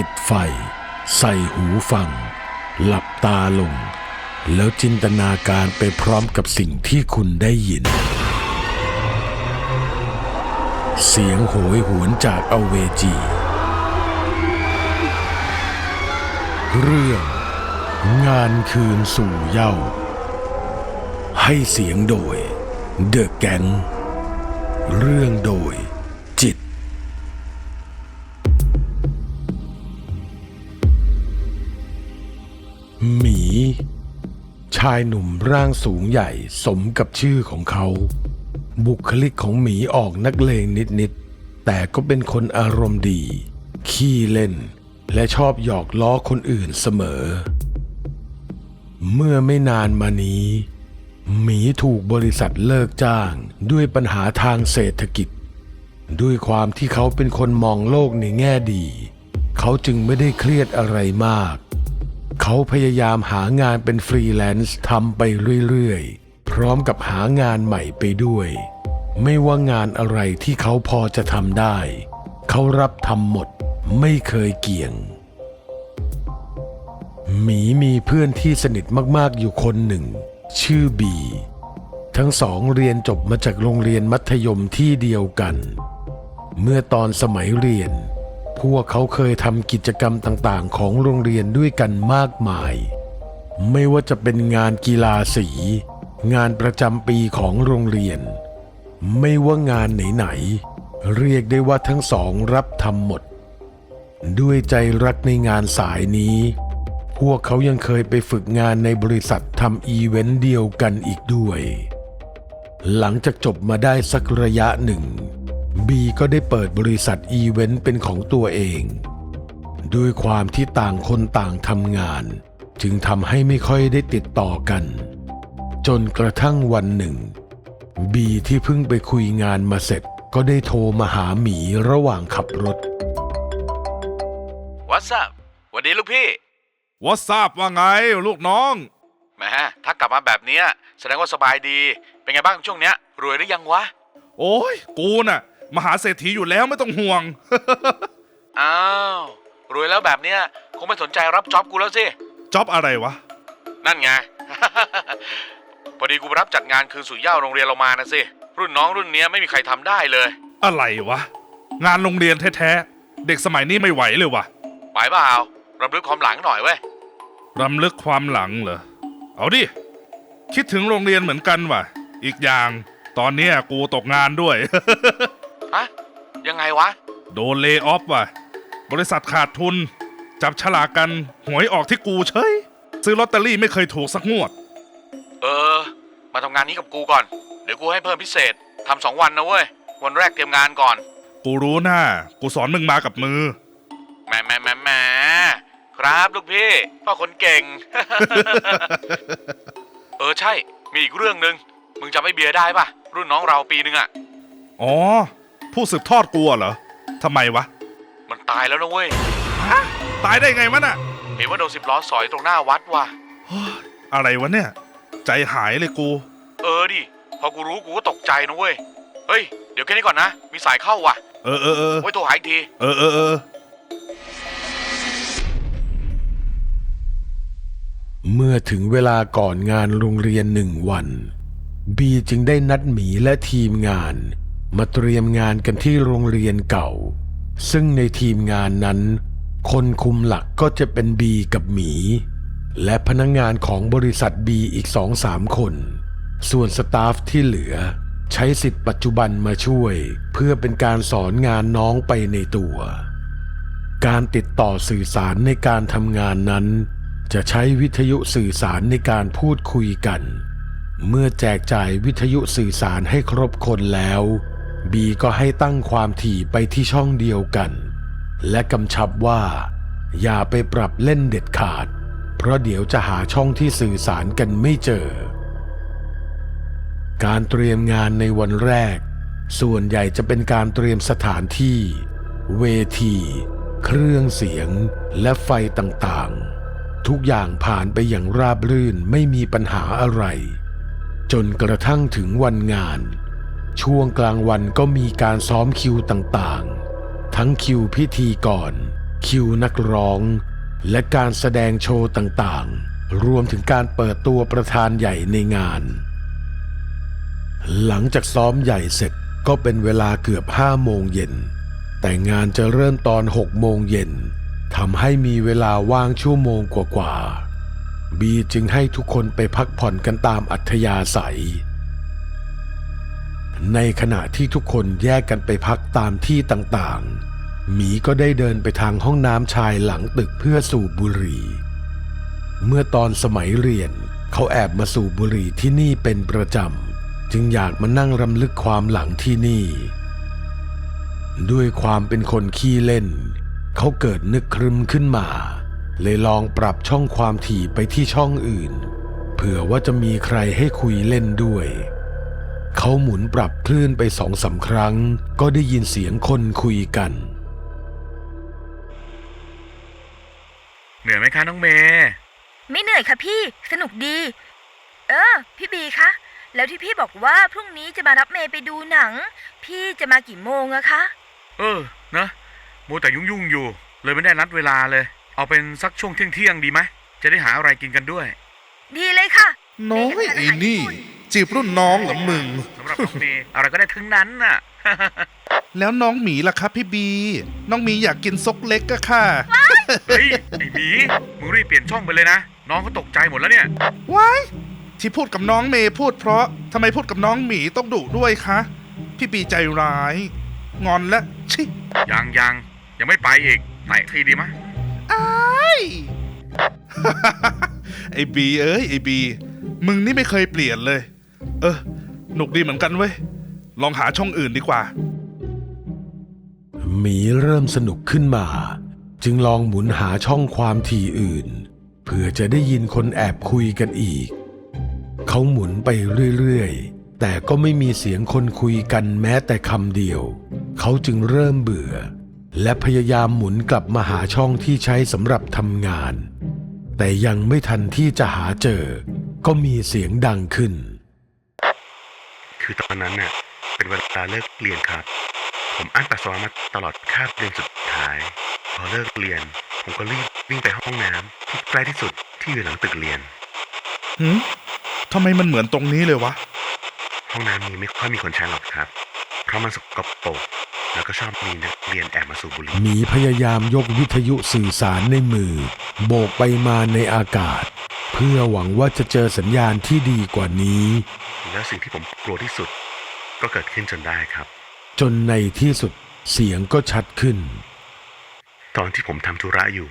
ปิดไฟ ใส่หูฟัง หลับตาลง แล้วจินตนาการไปพร้อมกับสิ่งที่คุณได้ยิน เสียงโหยหวนจากอเวจี เรื่อง งานคืนสู่เย้า ให้เสียงโดย เดอะแกงเรื่องโดย หมี ชายหนุ่มร่างสูงใหญ่สมกับชื่อของเขา บุคลิกของหมีออกนักเลงนิดๆ แต่ก็เป็นคนอารมณ์ดี ขี้เล่น และชอบหยอกล้อคนอื่นเสมอ เมื่อไม่นานมานี้ หมีถูกบริษัทเลิกจ้างด้วยปัญหาทางเศรษฐกิจ ด้วยความที่เขาเป็นคนมองโลกในแง่ดี เขาจึงไม่ได้เครียดอะไรมาก เขาพยายามหางานเป็นฟรีแลนซ์ทำไปเรื่อยๆ พร้อมกับหางานใหม่ไปด้วย ไม่ว่างานอะไรที่เขาพอจะทำได้ เขารับทำหมดไม่เคยเกี่ยง หมีมีเพื่อนที่สนิทมากๆอยู่คนหนึ่ง ชื่อบี ทั้งสองเรียนจบมาจากโรงเรียนมัธยมที่เดียวกัน เมื่อตอนสมัยเรียน พวกเขาเคยทำกิจกรรมต่างๆ ของโรงเรียนด้วยกันมากมาย ไม่ว่าจะเป็นงานกีฬาสี งานประจำปีของโรงเรียน ไม่ว่างานไหนๆเรียกได้ว่าทั้งสองรับทำหมด ด้วยใจรักในงานสายนี้ พวกเขายังเคยไปฝึกงานในบริษัททำอีเวนต์เดียวกันอีกด้วย หลังจากจบมาได้สักระยะหนึ่ง บีก็ได้เปิดบริษัทอีเวนต์เป็นของตัวเองด้วยความที่ต่างคนต่างทำงาน จึงทำให้ไม่ค่อยได้ติดต่อกัน จนกระทั่งวันหนึ่ง บีที่เพิ่งไปคุยงานมาเสร็จก็ได้โทรมาหาหมีระหว่างขับรถวั s ั p วันดีลูกพี่ วอทราบว่าไงลูกน้อง แหมถ้ากลับมาแบบเนี้ยแสดงว่าสบายดี เป็นไงบ้างช่วงเนี้ย รวยหรือยังวะ โอ้ย กูน่ะ มหาเศรษฐีอยู่แล้วไม่ต้องห่วง อ้าวรวยแล้วแบบเนี้ยคงไม่สนใจรับจ็อบกูแล้วสิ จ็อบอะไรวะ นั่นไง พอดีกูไปรับจัดงานคืนสู่เหย้าโรงเรียนเรามานะสิ รุ่นน้องรุ่นเนี้ยไม่มีใครทำได้เลย อะไรวะ งานโรงเรียนแท้ๆ เด็กสมัยนี้ไม่ไหวเลยวะไปเปล่ารำลึกความหลังหน่อยเว้ย รำลึกความหลังเหรอ เอาดิ คิดถึงโรงเรียนเหมือนกันว่ะ อีกอย่าง ตอนเนี้ยกูตกงานด้วยฮะ ยังไงวะ โดนเลย์ออฟว่ะ บริษัทขาดทุน จับฉลากกัน หวยออกที่กูเฉย ซื้อลอตเตอรี่ไม่เคยถูกสักงวด เออ มาทำงานนี้กับกูก่อน เดี๋ยวกูให้เพิ่มพิเศษทำสองวันนะเว้ย วันแรกเตรียมงานก่อน กูรู้หน้า กูสอนมึงมากับมือ แหมแหมแหมแหมครับลูกพี่พ่อคนเก่ง เออใช่ มีอีกเรื่องหนึ่งมึงจำไอ้เบียร์ได้ปะรุ่นน้องเราปีนึงอะ อ๋อ ผู้สืบทอดกูเหรอทำไมวะ มันตายแล้วนะเว้ย ฮะ ตายได้ไงวะน่ะเห็นว่าโดนสิบล้อสอยตรงหน้าวัดว่ะ เฮ้ยอะไรวะเนี่ย ใจหายเลยกู เออดิ พอกูรู้กูก็ตกใจนะเว้ย เฮ้ย เดี๋ยวแค่นี้ก่อนนะ มีสายเข้าว่ะ เออเออเออ ไว้โทรหาอีกที เออเออเออ เมื่อถึงเวลาก่อนงานโรงเรียนหนึ่งวัน บีจึงได้นัดหมีและทีมงาน มาเตรียมงานกันที่โรงเรียนเก่า ซึ่งในทีมงานนั้น คนคุมหลักก็จะเป็นบีกับหมี และพนักงงานของบริษัทบีอีกสองสามคน ส่วนสตาฟที่เหลือ ใช้สิทธิ์ปัจจุบันมาช่วย เพื่อเป็นการสอนงานน้องไปในตัว การติดต่อสื่อสารในการทำงานนั้น จะใช้วิทยุสื่อสารในการพูดคุยกันเมื่อแจกจ่ายวิทยุสื่อสารให้ครบคนแล้ว บีก็ให้ตั้งความถี่ไปที่ช่องเดียวกัน และกำชับว่า อย่าไปปรับเล่นเด็ดขาด เพราะเดี๋ยวจะหาช่องที่สื่อสารกันไม่เจอ การเตรียมงานในวันแรก ส่วนใหญ่จะเป็นการเตรียมสถานที่ เวที เครื่องเสียงและไฟต่างๆ ทุกอย่างผ่านไปอย่างราบรื่นไม่มีปัญหาอะไร จนกระทั่งถึงวันงาน ช่วงกลางวันก็มีการซ้อมคิวต่างๆ ทั้งคิวพิธีก่อน คิวนักร้อง และการแสดงโชว์ต่างๆ รวมถึงการเปิดตัวประธานใหญ่ในงาน หลังจากซ้อมใหญ่เสร็จก็เป็นเวลาเกือบห้าโมงเย็น แต่งานจะเริ่มตอนหกโมงเย็นทำให้มีเวลาว่างชั่วโมงกว่าๆบีจึงให้ทุกคนไปพักผ่อนกันตามอัธยาศัย ในขณะที่ทุกคนแยกกันไปพักตามที่ต่างๆ หมีก็ได้เดินไปทางห้องน้ำชายหลังตึกเพื่อสูบบุหรี่ เมื่อตอนสมัยเรียนเขาแอบมาสูบบุหรี่ที่นี่เป็นประจำ จึงอยากมานั่งรำลึกความหลังที่นี่ ด้วยความเป็นคนขี้เล่น เขาเกิดนึกครึมขึ้นมา เลยลองปรับช่องความถี่ไปที่ช่องอื่น เผื่อว่าจะมีใครให้คุยเล่นด้วย เขาหมุนปรับคลื่นไปสองสามครั้ง ก็ได้ยินเสียงคนคุยกัน เหนื่อยไหมคะน้องเมย์ไม่เหนื่อยค่ะพี่ สนุกดี เออ พี่บีคะ แล้วที่พี่บอกว่าพรุ่งนี้จะมารับเมย์ไปดูหนัง พี่จะมากี่โมงอะคะ เออนะมัวแต่ยุ่งๆอยู่ เลยไม่ได้นัดเวลาเลย เอาเป็นสักช่วงเที่ยงๆดีไหมจะได้หาอะไรกินกันด้วย ดีเลยค่ะน้อยไอ้นี่ จีบรุ่นน้องเหรอมึง สำหรับน้องเมย์อะไรก็ได้ทั้งนั้นน่ะ แล้วน้องหมีล่ะครับพี่บี น้องหมีอยากกินซกเล็กก็ค่ะ เฮ้ย ไอ้หมีมึงรีบเปลี่ยนช่องไปเลยนะ น้องเขาตกใจหมดแล้วเนี่ย ว้ายที่พูดกับน้องเมย์พูดเพราะทำไมพูดกับน้องหมีต้องดุด้วยคะ พี่บีใจร้าย งอนและชิ ยังยังยังไม่ไปอีกไหนทีดีมะอ้ายไอ้บีเอ้ยไอ้บี มึงนี่ไม่เคยเปลี่ยนเลย เออ หนุกดีเหมือนกันเว้ย ลองหาช่องอื่นดีกว่า หมีเริ่มสนุกขึ้นมา จึงลองหมุนหาช่องความถี่อื่น เพื่อจะได้ยินคนแอบคุยกันอีก เขาหมุนไปเรื่อยๆ แต่ก็ไม่มีเสียงคนคุยกันแม้แต่คำเดียว เขาจึงเริ่มเบื่อ และพยายามหมุนกลับมาหาช่องที่ใช้สำหรับทำงาน แต่ยังไม่ทันที่จะหาเจอ ก็มีเสียงดังขึ้น คือตอนนั้นน่ะเป็นเวลาเลิกเรียนครับ ผมอั้นปัสสาวะมาตลอดคาบเรียนสุดท้าย พอเลิกเรียน ผมก็รีบวิ่งไปห้องน้ำที่ใกล้ที่สุดที่อยู่หลังตึกเรียนหืมทำไมมันเหมือนตรงนี้เลยวะ ห้องน้ำนี้ไม่ค่อยมีคนใช้หรอกครับ เพราะมันสกปรกแล้วก็ชอบมีนักเรียนแอบมาสูบบุหรี่หมีพยายามยกวิทยุสื่อสารในมือ โบกไปมาในอากาศเพื่อหวังว่าจะเจอสัญญาณที่ดีกว่านี้ แล้วสิ่งที่ผมกลัวที่สุดก็เกิดขึ้นจนได้ครับ จนในที่สุดเสียงก็ชัดขึ้น ตอนที่ผมทำธุระอยู่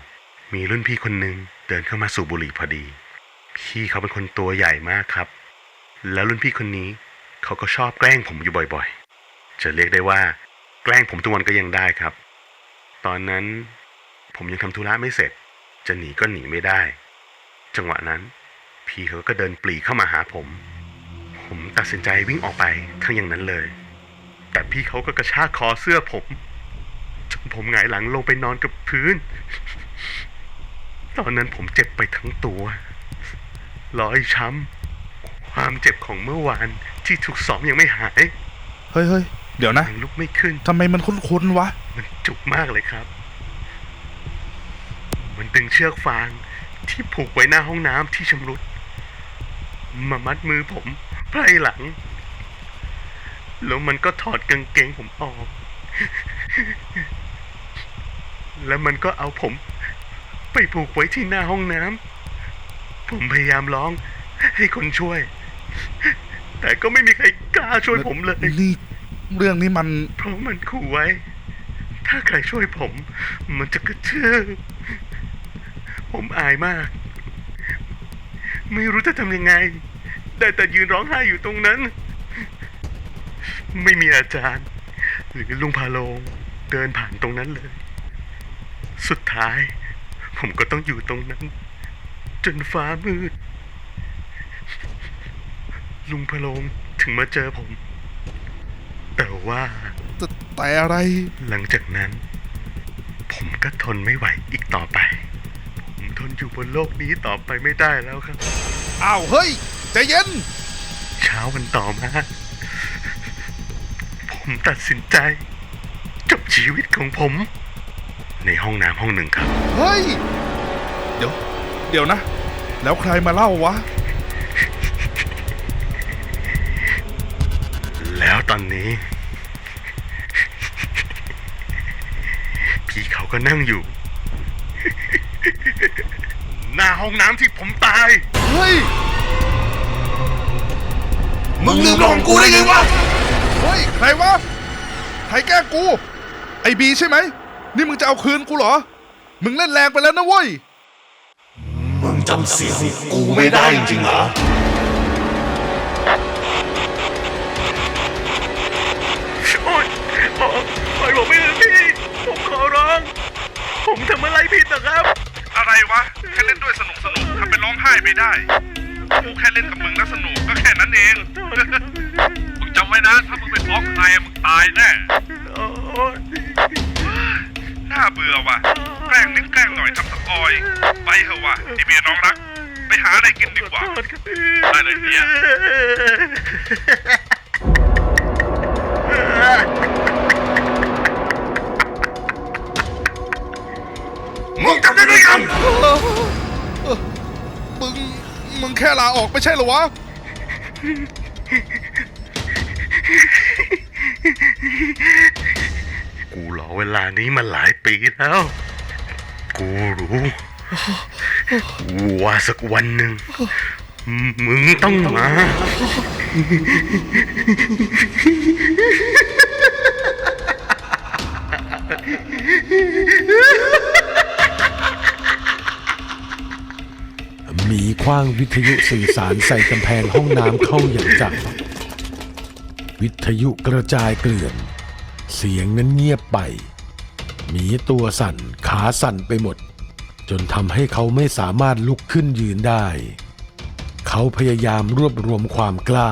มีรุ่นพี่คนหนึ่งเดินเข้ามาสูบบุหรี่พอดี พี่เขาเป็นคนตัวใหญ่มากครับ แล้วรุ่นพี่คนนี้เขาก็ชอบแกล้งผมอยู่บ่อยๆ จะเรียกได้ว่า แกล้งผมทุกวันก็ยังได้ครับ ตอนนั้นผมยังทำธุระไม่เสร็จ จะหนีก็หนีไม่ได้ จังหวะนั้น พี่เขาก็เดินปรีเข้ามาหาผม ผมตัดสินใจวิ่งออกไปทั้งอย่างนั้นเลย แต่พี่เขาก็กระชากคอเสื้อผมจนผมหงายหลังลงไปนอนกับพื้น ตอนนั้นผมเจ็บไปทั้งตัวรอยช้ำความเจ็บของเมื่อวานที่ถูกซ้อมยังไม่หาย เฮ้ยเฮ้ยเดี๋ยวนะยังลุกไม่ขึ้น ทำไมมันคุ้นๆวะ มันจุกมากเลยครับ มันดึงเชือกฟาง ที่ผูกไว้หน้าห้องน้ำที่ชำรุด มามัดมือผมไพร่หลัง แล้วมันก็ถอดกางเกงผมออก แล้วมันก็เอาผม ไปผูกไว้ที่หน้าห้องน้ำผมพยายามร้อง ให้คนช่วย แต่ก็ไม่มีใครกล้าช่วยผมเลย นี่เรื่องนี้มัน เพราะมันขู่ไว้ ถ้าใครช่วยผม มันจะกระชืบ ผมอายมาก ไม่รู้จะทำยังไง ได้แต่ยืนร้องไห้อยู่ตรงนั้น ไม่มีอาจารย์ หรือลุงพาโลงเดินผ่านตรงนั้นเลย สุดท้าย ผมก็ต้องอยู่ตรงนั้น จนฟ้ามืด ลุงพะโลงถึงมาเจอผม แต่ว่าแต่แต่อะไร หลังจากนั้น ผมก็ทนไม่ไหวอีกต่อไปผม ทนอยู่บนโลกนี้ต่อไปไม่ได้แล้วครับ อ้าวเฮ้ยใจเย็น เช้าวันต่อมา ผมตัดสินใจ จบชีวิตของผม ในห้องน้ำห้องหนึ่งครับ เฮ้ย เดี๋ยว เดี๋ยวนะ แล้วใครมาเล่าวะ แล้วตอนนี้ พี่เขาก็นั่งอยู่ หน้าห้องน้ำที่ผมตาย เฮ้ย มึงลืมลองกูได้ไงวะ เฮ้ย ใครวะ ใครแกล้งกู ไอ้บีใช่ไหม นี่มึงจะเอาคืนกูเหรอ มึงเล่นแรงไปแล้วนะเว้ย มึงจำเสียงกูไม่ได้จริงเหรอโอ๊ยปล่อยผมไม่เลยพี่ ผมขอร้อง ผมทำอะไรผิดนะครับอะไร วะ แค่เล่นด้วยสนุกสนุกทำเป็นร้องไห้ไม่ได้ กูแค่เล่นกับมึงแล้วสนุกก็แค่นั้นเอง มึงจำไว้นะ ถ้ามึงไปฟ้องใครอะมึงตายแน่ น่าเบื่อว่ะ แกล้งนิดแกล้งหน่อยทำสปอย ไปเถอะว่ะไอเบียร์น้องรัก ไปหาอะไรกินดีกว่า ได้เลยเบีย ร์มึงจำได้หรือยังมึง มึงแค่ลาออกไม่ใช่เหรอวะ กูรอเวลานี้มาหลายปีแล้ว กูรู้ว่าสักวันหนึ่ง มึงต้องมาหมีค ว้างวิทยุสื่อสารใส่กำแพงห้องน้ำเข้าอย่างจังวิทยุกระจายเกลื่อน เสียงนั้นเงียบไป หมีตัวสั่นขาสั่นไปหมด จนทำให้เขาไม่สามารถลุกขึ้นยืนได้ เขาพยายามรวบรวมความกล้า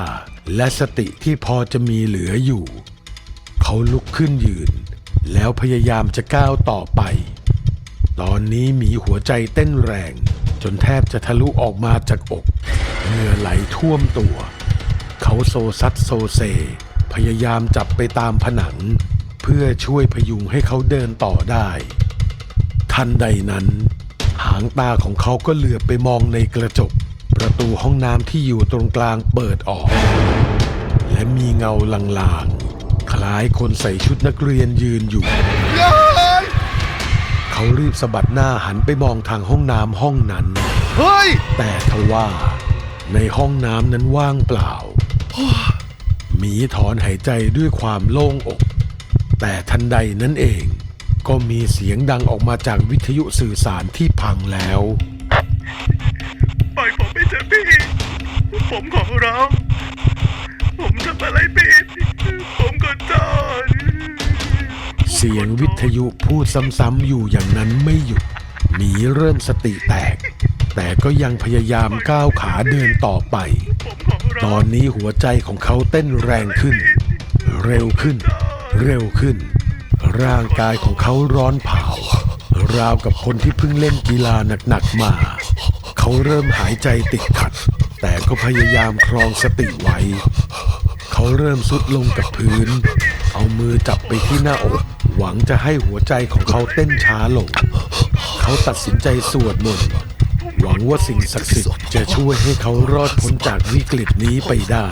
และสติที่พอจะมีเหลืออยู่ เขาลุกขึ้นยืน แล้วพยายามจะก้าวต่อไป ตอนนี้มีหัวใจเต้นแรง จนแทบจะทะลุออกมาจากอกเหงื่อไหลท่วมตัว เขาโซซัดโซเซ พยายามจับไปตามผนัง เพื่อช่วยพยุงให้เขาเดินต่อได้ ทันใดนั้น หางตาของเขาก็เหลือบไปมองในกระจก ประตูห้องน้ำที่อยู่ตรงกลางเปิดออก และมีเงาลางๆ คล้ายคนใส่ชุดนักเรียนยืนอยู่ เขารีบสะบัดหน้าหันไปมองทางห้องน้ำห้องนั้น เฮ้ย แต่ทว่าในห้องน้ำนั้นว่างเปล่า หมีถอนหายใจด้วยความโล่งอก แต่ทันใดนั้นเอง ก็มีเสียงดังออกมาจากวิทยุสื่อสารที่พังแล้ว ปล่อยผมไปเถอะพี่ ผมขอร้อง ผมทำอะไรผิด สียงวิทยุพูดซ้ำๆอยู่อย่างนั้นไม่หยุดหมีเริ่มสติแตก แต่ก็ยังพยายามก้าวขาเดินต่อไป ตอนนี้หัวใจของเขาเต้นแรงขึ้น เร็วขึ้น เร็วขึ้น ร่างกายของเขาร้อนเผาราวกับคนที่เพิ่งเล่นกีฬาหนักๆมา เขาเริ่มหายใจติดขัด แต่ก็พยายามครองสติไว้ เขาเริ่มสุดลงกับพื้น เอามือจับไปที่หน้าอก หวังจะให้หัวใจของเขาเต้นช้าลง เขาตัดสินใจสวดมนต์หวังว่าสิ่งศักดิ์สิทธิ์จะช่วยให้เขารอดพ้นจากวิกฤตนี้ไปได้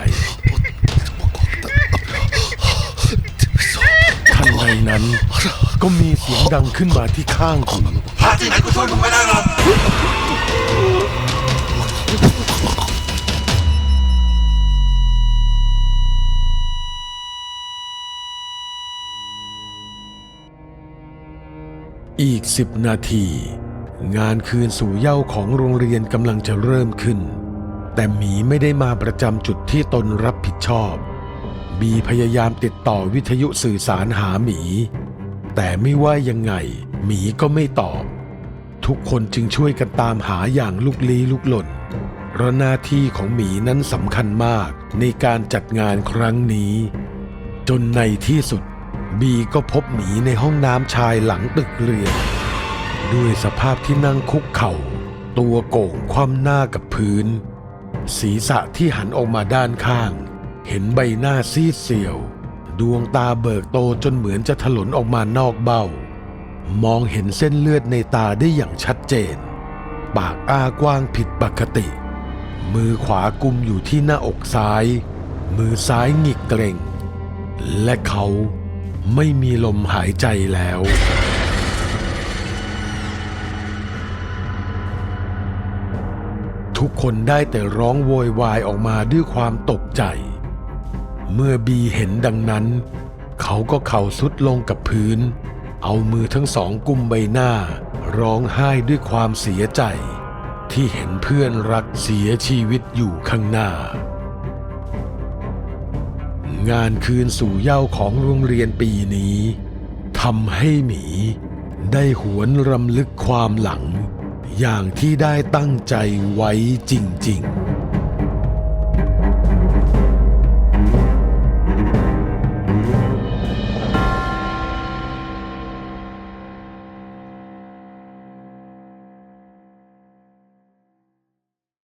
ทันใดนั้น ก็มีเสียงดังขึ้นมาที่ข้างหูอีก อีกสิบนาที งานคืนสู่เย้าของโรงเรียนกำลังจะเริ่มขึ้น แต่หมีไม่ได้มาประจำจุดที่ตนรับผิดชอบ บีพยายามติดต่อวิทยุสื่อสารหาหมี แต่ไม่ว่ายังไง หมีก็ไม่ตอบ ทุกคนจึงช่วยกันตามหาอย่างลุกลี้ลุกหล่นเพราะหน้าที่ของหมีนั้นสำคัญมากในการจัดงานครั้งนี้ จนในที่สุด บีก็พบหมีในห้องน้ำชายหลังตึกเรียนด้วยสภาพที่นั่งคุกเข่า ตัวโก่งคว่ำหน้ากับพื้น ศีรษะที่หันออกมาด้านข้าง เห็นใบหน้าซีดเซียว ดวงตาเบิกโตจนเหมือนจะถลนออกมานอกเบ้า มองเห็นเส้นเลือดในตาได้อย่างชัดเจน ปากอ้ากว้างผิดปกติ มือขวากุมอยู่ที่หน้าอกซ้าย มือซ้ายหงิกเกร็งและเขา ไม่มีลมหายใจแล้ว ทุกคนได้แต่ร้องโวยวายออกมาด้วยความตกใจ เมื่อบีเห็นดังนั้น เขาก็เข่าสุดลงกับพื้น เอามือทั้งสองกุมใบหน้า ร้องไห้ด้วยความเสียใจ ที่เห็นเพื่อนรักเสียชีวิตอยู่ข้างหน้า งานคืนสู่เย้าของโรงเรียนปีนี้ทำให้หมี ได้หวนรำลึกความหลัง อย่างที่ได้ตั้งใจไว้จริง ๆ